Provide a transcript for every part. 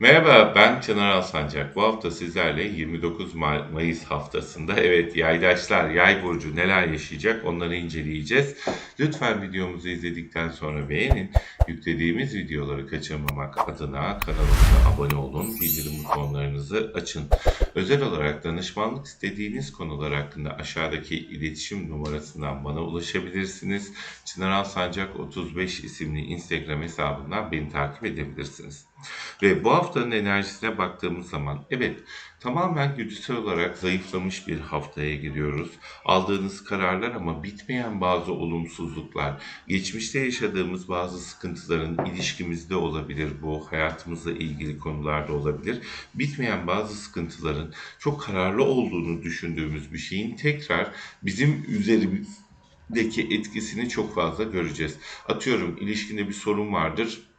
Merhaba, ben Çınar Alsancak. Bu hafta sizlerle 29 Ma- Mayıs haftasında evet yaydaşlar, yay burcu neler yaşayacak onları inceleyeceğiz. Lütfen videomuzu izledikten sonra beğenin. Yüklediğimiz videoları kaçırmamak adına kanalımıza abone olun. Bildirim butonlarınızı açın. Özel olarak danışmanlık istediğiniz konular hakkında aşağıdaki iletişim numarasından bana ulaşabilirsiniz. Çınar Alsancak 35 isimli Instagram hesabından beni takip edebilirsiniz. Ve bu haftanın enerjisine baktığımız zaman evet tamamen güdüsel olarak zayıflamış bir haftaya giriyoruz. Aldığınız kararlar ama bitmeyen bazı olumsuzluklar, geçmişte yaşadığımız bazı sıkıntıların ilişkimizde olabilir bu, hayatımızla ilgili konularda olabilir. Bitmeyen bazı sıkıntıların çok kararlı olduğunu düşündüğümüz bir şeyin tekrar bizim üzerimizdeki etkisini çok fazla göreceğiz. Atıyorum ilişkinde bir sorun vardır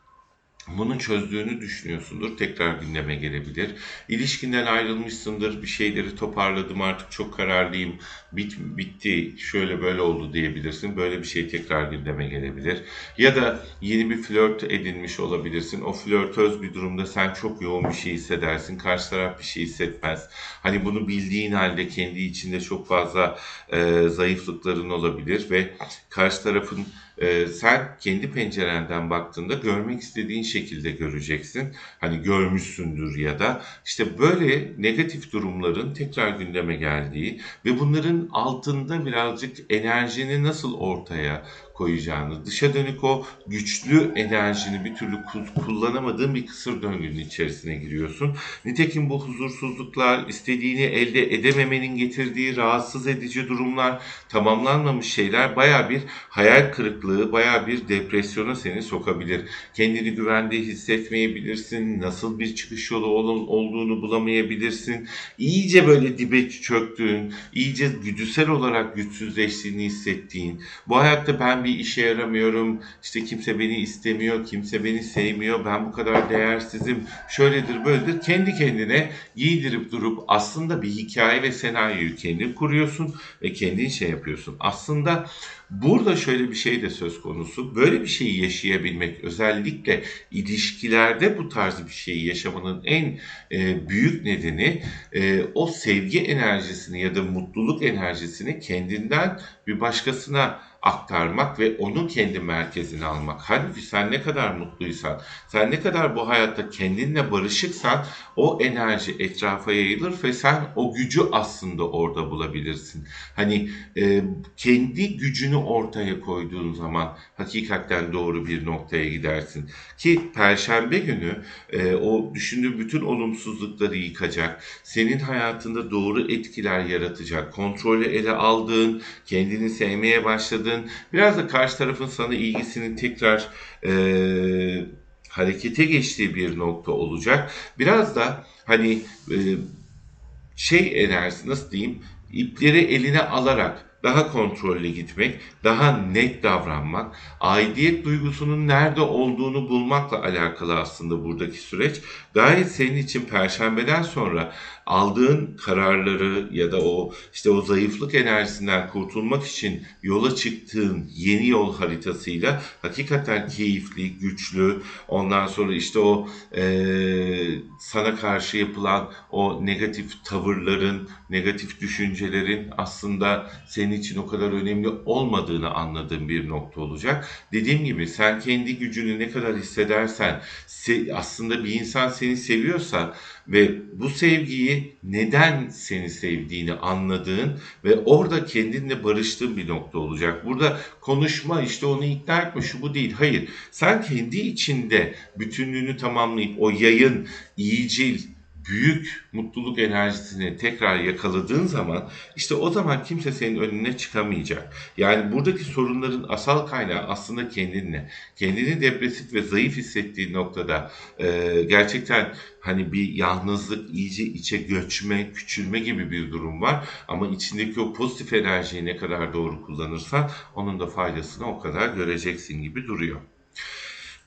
bunu çözdüğünü düşünüyorsundur. Tekrar gündeme gelebilir. İlişkinden ayrılmışsındır. Bir şeyleri toparladım artık çok kararlıyım. Bit, bitti şöyle böyle oldu diyebilirsin. Böyle bir şey tekrar gündeme gelebilir. Ya da yeni bir flört edinmiş olabilirsin. O flörtöz bir durumda sen çok yoğun bir şey hissedersin. Karşı taraf bir şey hissetmez. Hani bunu bildiğin halde kendi içinde çok fazla e, zayıflıkların olabilir ve karşı tarafın e, sen kendi pencerenden baktığında görmek istediğin şekilde göreceksin. Hani görmüşsündür ya da işte böyle negatif durumların tekrar gündeme geldiği ve bunların altında birazcık enerjini nasıl ortaya koyacağını, dışa dönük o güçlü enerjini bir türlü ku- kullanamadığın bir kısır döngünün içerisine giriyorsun. Nitekim bu huzursuzluklar, istediğini elde edememenin getirdiği rahatsız edici durumlar, tamamlanmamış şeyler baya bir hayal kırıklığı, baya bir depresyona seni sokabilir. Kendini güvende hissetmeyebilirsin, nasıl bir çıkış yolu ol- olduğunu bulamayabilirsin. İyice böyle dibe çöktüğün, iyice güdüsel olarak güçsüzleştiğini hissettiğin, bu hayatta ben bir işe yaramıyorum, işte kimse beni istemiyor, kimse beni sevmiyor, ben bu kadar değersizim, şöyledir böyledir. Kendi kendine giydirip durup aslında bir hikaye ve senaryoyu kendin kuruyorsun ve kendin şey yapıyorsun. Aslında burada şöyle bir şey de söz konusu. Böyle bir şeyi yaşayabilmek özellikle ilişkilerde bu tarz bir şeyi yaşamanın en e, büyük nedeni e, o sevgi enerjisini ya da mutluluk enerjisini kendinden bir başkasına aktarmak ve onu kendi merkezine almak. Halbuki sen ne kadar mutluysan, sen ne kadar bu hayatta kendinle barışıksan o enerji etrafa yayılır ve sen o gücü aslında orada bulabilirsin. Hani e, kendi gücünü ortaya koyduğun zaman hakikaten doğru bir noktaya gidersin. Ki Perşembe günü e, o düşündüğün bütün olumsuzlukları yıkacak, senin hayatında doğru etkiler yaratacak, kontrolü ele aldığın, kendini sevmeye başladığın, biraz da karşı tarafın sana ilgisinin tekrar e, harekete geçtiği bir nokta olacak. Biraz da hani e, şey enerjisi nasıl diyeyim ipleri eline alarak daha kontrollü gitmek, daha net davranmak, aidiyet duygusunun nerede olduğunu bulmakla alakalı aslında buradaki süreç. Gayet senin için perşembeden sonra aldığın kararları ya da o işte o zayıflık enerjisinden kurtulmak için yola çıktığın yeni yol haritasıyla hakikaten keyifli, güçlü, ondan sonra işte o eee, sana karşı yapılan o negatif tavırların, negatif düşüncelerin aslında senin için o kadar önemli olmadığını anladığın bir nokta olacak. Dediğim gibi sen kendi gücünü ne kadar hissedersen, se- aslında bir insan seni seviyorsa ve bu sevgiyi neden seni sevdiğini anladığın ve orada kendinle barıştığın bir nokta olacak. Burada konuşma işte onu ikna etme şu bu değil. Hayır. Sen kendi içinde bütünlüğünü tamamlayıp o yayın, iyicil, büyük mutluluk enerjisini tekrar yakaladığın zaman işte o zaman kimse senin önüne çıkamayacak. Yani buradaki sorunların asal kaynağı aslında kendinle. Kendini depresif ve zayıf hissettiği noktada e, gerçekten hani bir yalnızlık, iyice içe göçme, küçülme gibi bir durum var. Ama içindeki o pozitif enerjiyi ne kadar doğru kullanırsan onun da faydasını o kadar göreceksin gibi duruyor.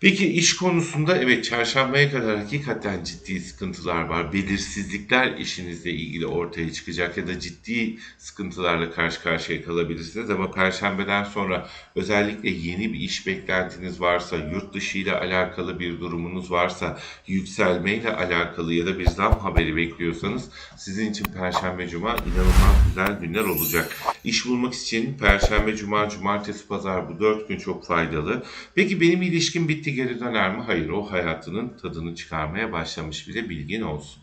Peki iş konusunda evet çarşambaya kadar hakikaten ciddi sıkıntılar var. Belirsizlikler işinizle ilgili ortaya çıkacak ya da ciddi sıkıntılarla karşı karşıya kalabilirsiniz. Ama perşembeden sonra özellikle yeni bir iş beklentiniz varsa, yurt dışı ile alakalı bir durumunuz varsa, yükselmeyle alakalı ya da bir zam haberi bekliyorsanız sizin için perşembe cuma inanılmaz güzel günler olacak. İş bulmak için perşembe, cuma, cumartesi, pazar bu dört gün çok faydalı. Peki benim ilişkim bitti geri döner mi? Hayır o hayatının tadını çıkarmaya başlamış bile bilgin olsun.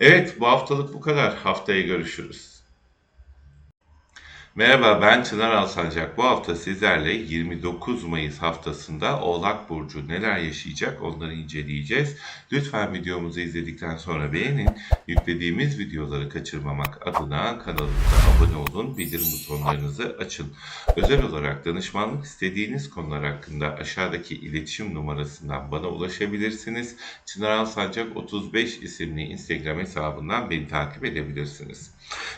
Evet bu haftalık bu kadar. Haftaya görüşürüz. Merhaba ben Çınar Alsancak. Bu hafta sizlerle 29 Mayıs haftasında Oğlak Burcu neler yaşayacak onları inceleyeceğiz. Lütfen videomuzu izledikten sonra beğenin. Yüklediğimiz videoları kaçırmamak adına kanalımıza abone olun. Bildirim butonlarınızı açın. Özel olarak danışmanlık istediğiniz konular hakkında aşağıdaki iletişim numarasından bana ulaşabilirsiniz. Çınar Alsancak 35 isimli Instagram hesabından beni takip edebilirsiniz.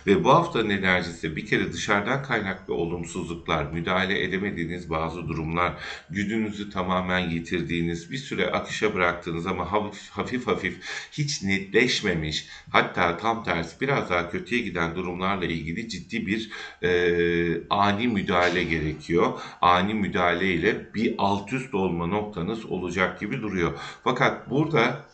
Ve bu haftanın enerjisi bir kere dışarıdan kaynaklı olumsuzluklar, müdahale edemediğiniz bazı durumlar, güdünüzü tamamen yitirdiğiniz, bir süre akışa bıraktığınız ama hafif hafif, hafif hiç netleşmemiş, hatta tam tersi biraz daha kötüye giden durumlarla ilgili ciddi bir e, ani müdahale gerekiyor. Ani müdahale ile bir alt üst olma noktanız olacak gibi duruyor. Fakat burada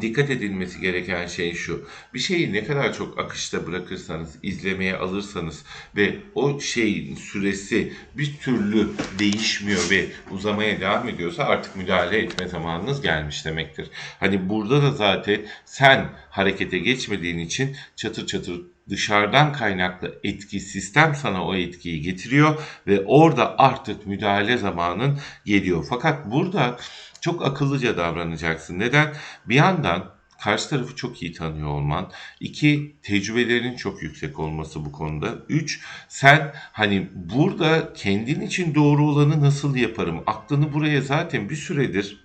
Dikkat edilmesi gereken şey şu. Bir şeyi ne kadar çok akışta bırakırsanız, izlemeye alırsanız ve o şeyin süresi bir türlü değişmiyor ve uzamaya devam ediyorsa artık müdahale etme zamanınız gelmiş demektir. Hani burada da zaten sen harekete geçmediğin için çatır çatır dışarıdan kaynaklı etki sistem sana o etkiyi getiriyor ve orada artık müdahale zamanın geliyor. Fakat burada çok akıllıca davranacaksın. Neden? Bir yandan karşı tarafı çok iyi tanıyor olman. İki, tecrübelerinin çok yüksek olması bu konuda. Üç, sen hani burada kendin için doğru olanı nasıl yaparım? Aklını buraya zaten bir süredir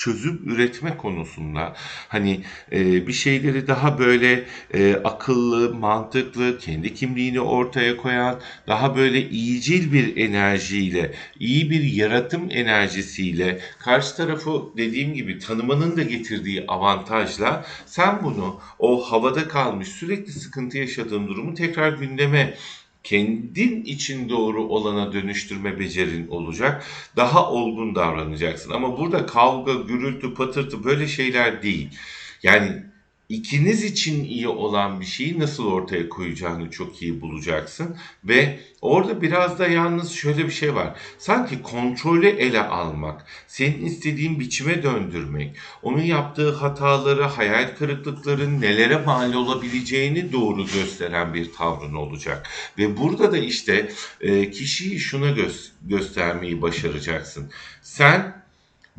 çözüm üretme konusunda hani e, bir şeyleri daha böyle e, akıllı, mantıklı, kendi kimliğini ortaya koyan, daha böyle iyicil bir enerjiyle, iyi bir yaratım enerjisiyle karşı tarafı dediğim gibi tanımanın da getirdiği avantajla sen bunu o havada kalmış sürekli sıkıntı yaşadığın durumu tekrar gündeme kendin için doğru olana dönüştürme becerin olacak. Daha olgun davranacaksın. Ama burada kavga, gürültü, patırtı böyle şeyler değil. Yani ikiniz için iyi olan bir şeyi nasıl ortaya koyacağını çok iyi bulacaksın. Ve orada biraz da yalnız şöyle bir şey var. Sanki kontrolü ele almak, senin istediğin biçime döndürmek, onun yaptığı hataları, hayal kırıklıkların nelere mal olabileceğini doğru gösteren bir tavrın olacak. Ve burada da işte e, kişiyi şuna gö- göstermeyi başaracaksın. Sen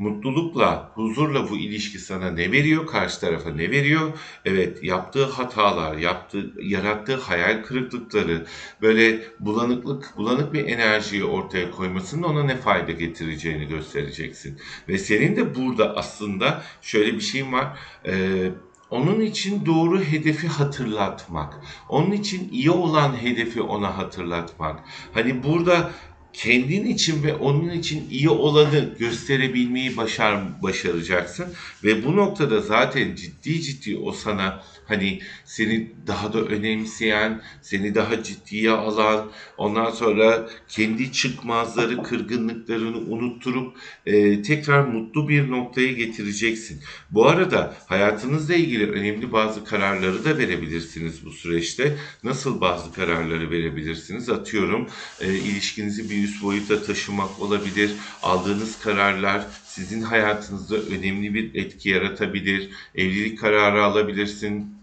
mutlulukla, huzurla bu ilişki sana ne veriyor, karşı tarafa ne veriyor? Evet, yaptığı hatalar, yaptığı, yarattığı hayal kırıklıkları, böyle bulanıklık, bulanık bir enerjiyi ortaya koymasının ona ne fayda getireceğini göstereceksin. Ve senin de burada aslında şöyle bir şeyin var. Ee, onun için doğru hedefi hatırlatmak. Onun için iyi olan hedefi ona hatırlatmak. Hani burada kendin için ve onun için iyi olanı gösterebilmeyi başar, başaracaksın. Ve bu noktada zaten ciddi ciddi o sana hani seni daha da önemseyen, seni daha ciddiye alan, ondan sonra kendi çıkmazları, kırgınlıklarını unutturup e, tekrar mutlu bir noktaya getireceksin. Bu arada hayatınızla ilgili önemli bazı kararları da verebilirsiniz bu süreçte. Nasıl bazı kararları verebilirsiniz? Atıyorum e, ilişkinizi bir üst boyuta taşımak olabilir. Aldığınız kararlar sizin hayatınızda önemli bir etki yaratabilir. Evlilik kararı alabilirsin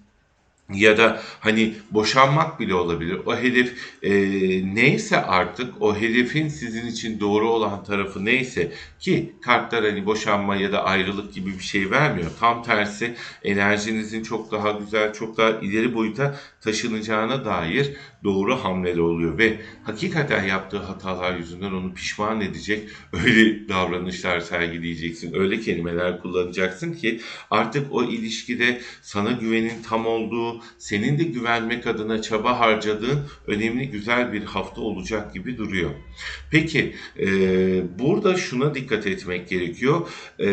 ya da hani boşanmak bile olabilir. O hedef e, neyse artık o hedefin sizin için doğru olan tarafı neyse ki kartlar hani boşanma ya da ayrılık gibi bir şey vermiyor. Tam tersi enerjinizin çok daha güzel, çok daha ileri boyuta taşınacağına dair doğru hamleler oluyor ve hakikaten yaptığı hatalar yüzünden onu pişman edecek öyle davranışlar sergileyeceksin. Öyle kelimeler kullanacaksın ki artık o ilişkide sana güvenin tam olduğu, senin de güvenmek adına çaba harcadığın önemli güzel bir hafta olacak gibi duruyor. Peki e, burada şuna dikkat etmek gerekiyor. E,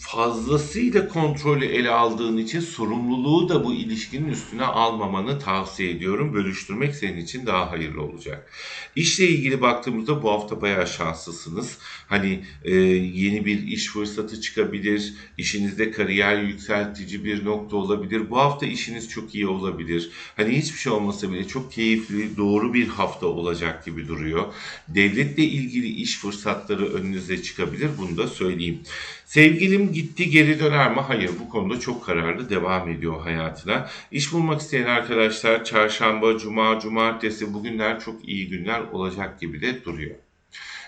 fazlasıyla kontrolü ele aldığın için sorumluluğu da bu ilişkinin üstüne almamanı tavsiye ediyorum. Bölüştürmek senin için daha hayırlı olacak. İşle ilgili baktığımızda bu hafta bayağı şanslısınız. Hani e, yeni bir iş fırsatı çıkabilir, işinizde kariyer yükseltici bir nokta olabilir. Bu hafta işiniz çok iyi olabilir. Hani hiçbir şey olmasa bile çok keyifli, doğru bir hafta olacak gibi duruyor. Devletle ilgili iş fırsatları önünüze çıkabilir. Bunu da söyleyeyim. Sevgilim gitti geri döner mi? Hayır bu konuda çok kararlı devam ediyor hayatına. İş bulmak isteyen arkadaşlar çarşamba, cuma, cumartesi bugünler çok iyi günler olacak gibi de duruyor.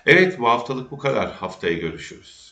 Evet bu haftalık bu kadar. Haftaya görüşürüz.